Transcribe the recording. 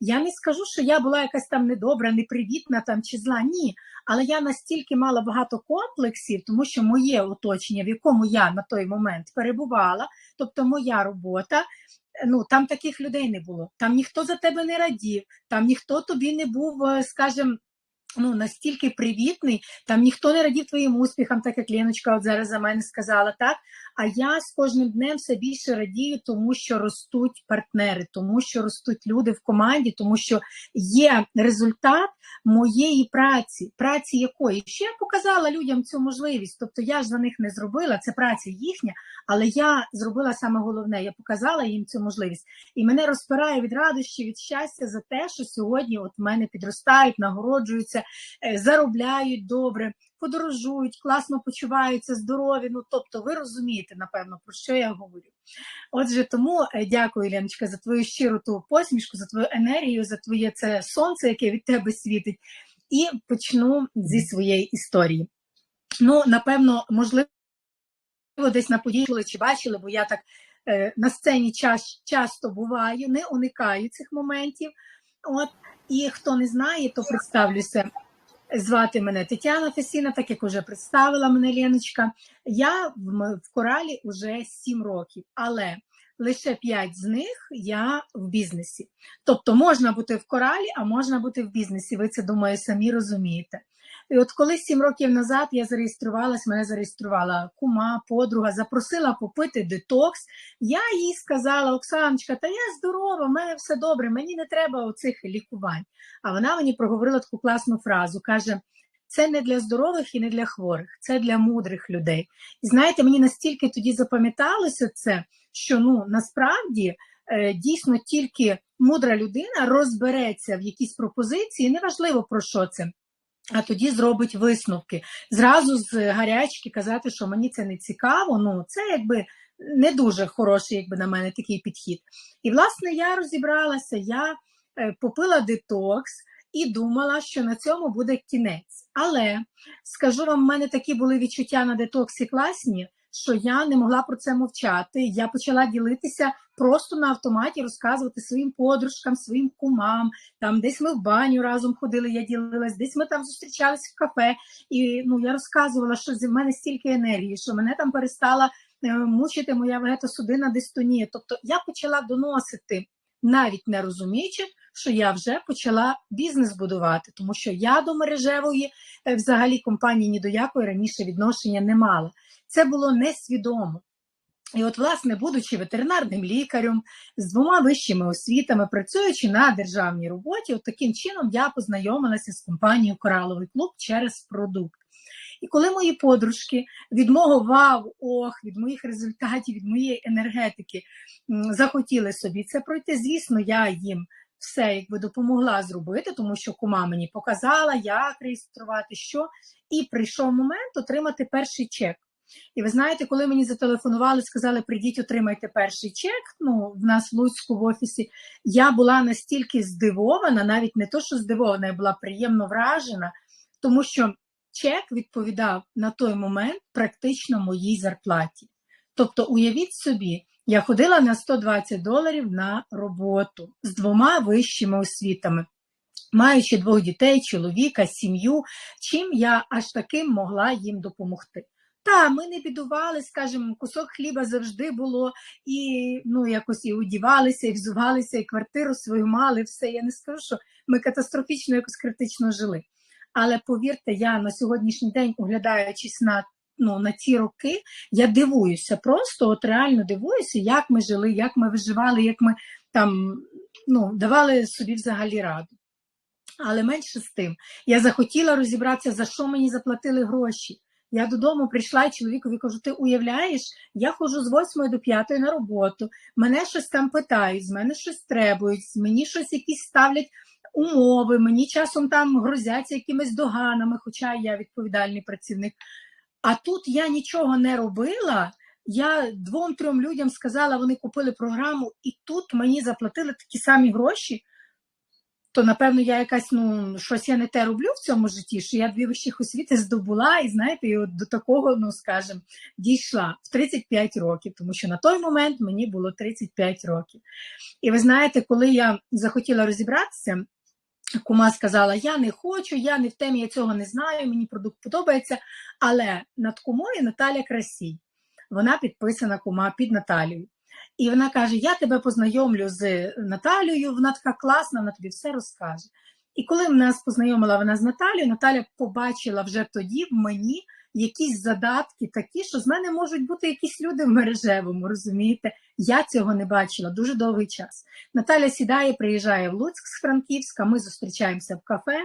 Я не скажу, що я була якась там недобра, непривітна там чи зла. Ні. Але я настільки мала багато комплексів, тому що моє оточення, в якому я на той момент перебувала, тобто моя робота. Ну там таких людей не було. Там ніхто за тебе не радів, там ніхто тобі не був, е, скажімо, ну настільки привітний, там ніхто не радів твоїм успіхам, так як Леночка от зараз за мене сказала, так. А я з кожним днем все більше радію, тому що ростуть партнери, тому що ростуть люди в команді, тому що є результат моєї праці, праці якої ще я показала людям цю можливість. Тобто я ж за них не зробила, це праця їхня, але я зробила саме головне, я показала їм цю можливість. І мене розпирає від радощі, від щастя за те, що сьогодні от в мене підростають, нагороджуються, е, заробляють добре, подорожують, класно почуваються, здорові. Ну тобто, ви розумієте, напевно, про що я говорю. Отже, тому е, дякую, Леночка, за твою щиру ту посмішку, за твою енергію, за твоє це сонце, яке від тебе світить. І почну зі своєї історії. Ну, напевно, можливо, десь на події чи бачили, бо я так е, на сцені час, часто буваю, не уникаю цих моментів. От, і хто не знає, то представлюся. Звати мене Тетяна Фесіна, так як вже представила мене Леночка. Я в, в коралі вже 7 років, але лише 5 з них я в бізнесі. Тобто можна бути в коралі, а можна бути в бізнесі. Ви це думаю, самі розумієте. І от коли 7 років назад я зареєструвалась, мене зареєструвала кума, подруга, запросила попити детокс. Я їй сказала, Оксаночка, та я здорова, в мене все добре, мені не треба оцих лікувань. А вона мені проговорила таку класну фразу: каже: це не для здорових і не для хворих, це для мудрих людей. І знаєте, мені настільки тоді запам'яталося це, що ну насправді е, дійсно тільки мудра людина розбереться в якійсь пропозиції, неважливо про що це. А тоді зробить висновки. Зразу з гарячки казати, що мені це не цікаво. Ну це якби не дуже хороший, якби на мене такий підхід. І власне я розібралася, я е, попила детокс і думала, що на цьому буде кінець. Але скажу вам, в мене такі були відчуття на детоксі класні, що я не могла про це мовчати. Я почала ділитися просто на автоматі, розказувати своїм подружкам, своїм кумам. Там десь ми в баню разом ходили, я ділилась, десь ми там зустрічались в кафе. І ну я розказувала, що в мене стільки енергії, що мене там перестала е, мучити моя вегетосудина дистонія. Тобто я почала доносити, навіть не розуміючи, що я вже почала бізнес будувати, тому що я до мережевої е, взагалі компанії ні до якої раніше відношення не мала. Це було несвідомо. І от, власне, будучи ветеринарним лікарем з двома вищими освітами, працюючи на державній роботі, от таким чином я познайомилася з компанією Кораловий клуб через продукт. І коли мої подружки від мого вау, ох, від моїх результатів, від моєї енергетики захотіли собі це пройти, звісно, я їм все якби допомогла зробити, тому що кума мені показала, як реєструвати, що. І прийшов момент отримати перший чек. І ви знаєте, коли мені зателефонували, сказали, прийдіть, отримайте перший чек. Ну, в нас в Луцьку в офісі, я була настільки здивована, навіть не то, що здивована, я була приємно вражена, тому що чек відповідав на той момент практично моїй зарплаті. Тобто, уявіть собі, я ходила на 120 доларів на роботу з двома вищими освітами. Маючи двох дітей, чоловіка, сім'ю, чим я аж таким могла їм допомогти. Та, ми не бідували, скажімо, кусок хліба завжди було, і ну якось і одівалися, і взувалися, і квартиру свою мали, все. Я не скажу, що ми катастрофічно якось критично жили. Але повірте, я на сьогоднішній день, оглядаючись на ну, на ці роки, я дивуюся, просто от реально дивуюся, як ми жили, як ми виживали, як ми там ну, давали собі взагалі раду. Але менше з тим, я захотіла розібратися, за що мені заплатили гроші. Я додому прийшла і чоловікові кажу: ти уявляєш, я ходжу з 8 до 5 на роботу, мене щось там питають, з мене щось требують, мені щось якісь ставлять умови, мені часом там грозяться якимись доганами, хоча я відповідальний працівник. А тут я нічого не робила. Я двом-трьом людям сказала, вони купили програму, і тут мені заплатили такі самі гроші. то напевно я якась, ну, щось я не те роблю в цьому житті, що я дві вищих освіти здобула, і знаєте, і от до такого, ну скажімо, дійшла в 35 років, тому що на той момент мені було 35 років. І ви знаєте, коли я захотіла розібратися, кума сказала: Я не хочу, я не в темі, я цього не знаю, мені продукт подобається. Але над кумою Наталя Красій. Вона підписана кума під Наталію. І вона каже: Я тебе познайомлю з Наталією, вона така класна, вона тобі все розкаже. І коли нас познайомила вона з Наталією, Наталя побачила вже тоді в мені якісь задатки такі, що з мене можуть бути якісь люди в мережевому, розумієте? Я цього не бачила дуже довгий час. Наталя сідає, приїжджає в Луцьк з Франківська, ми зустрічаємося в кафе.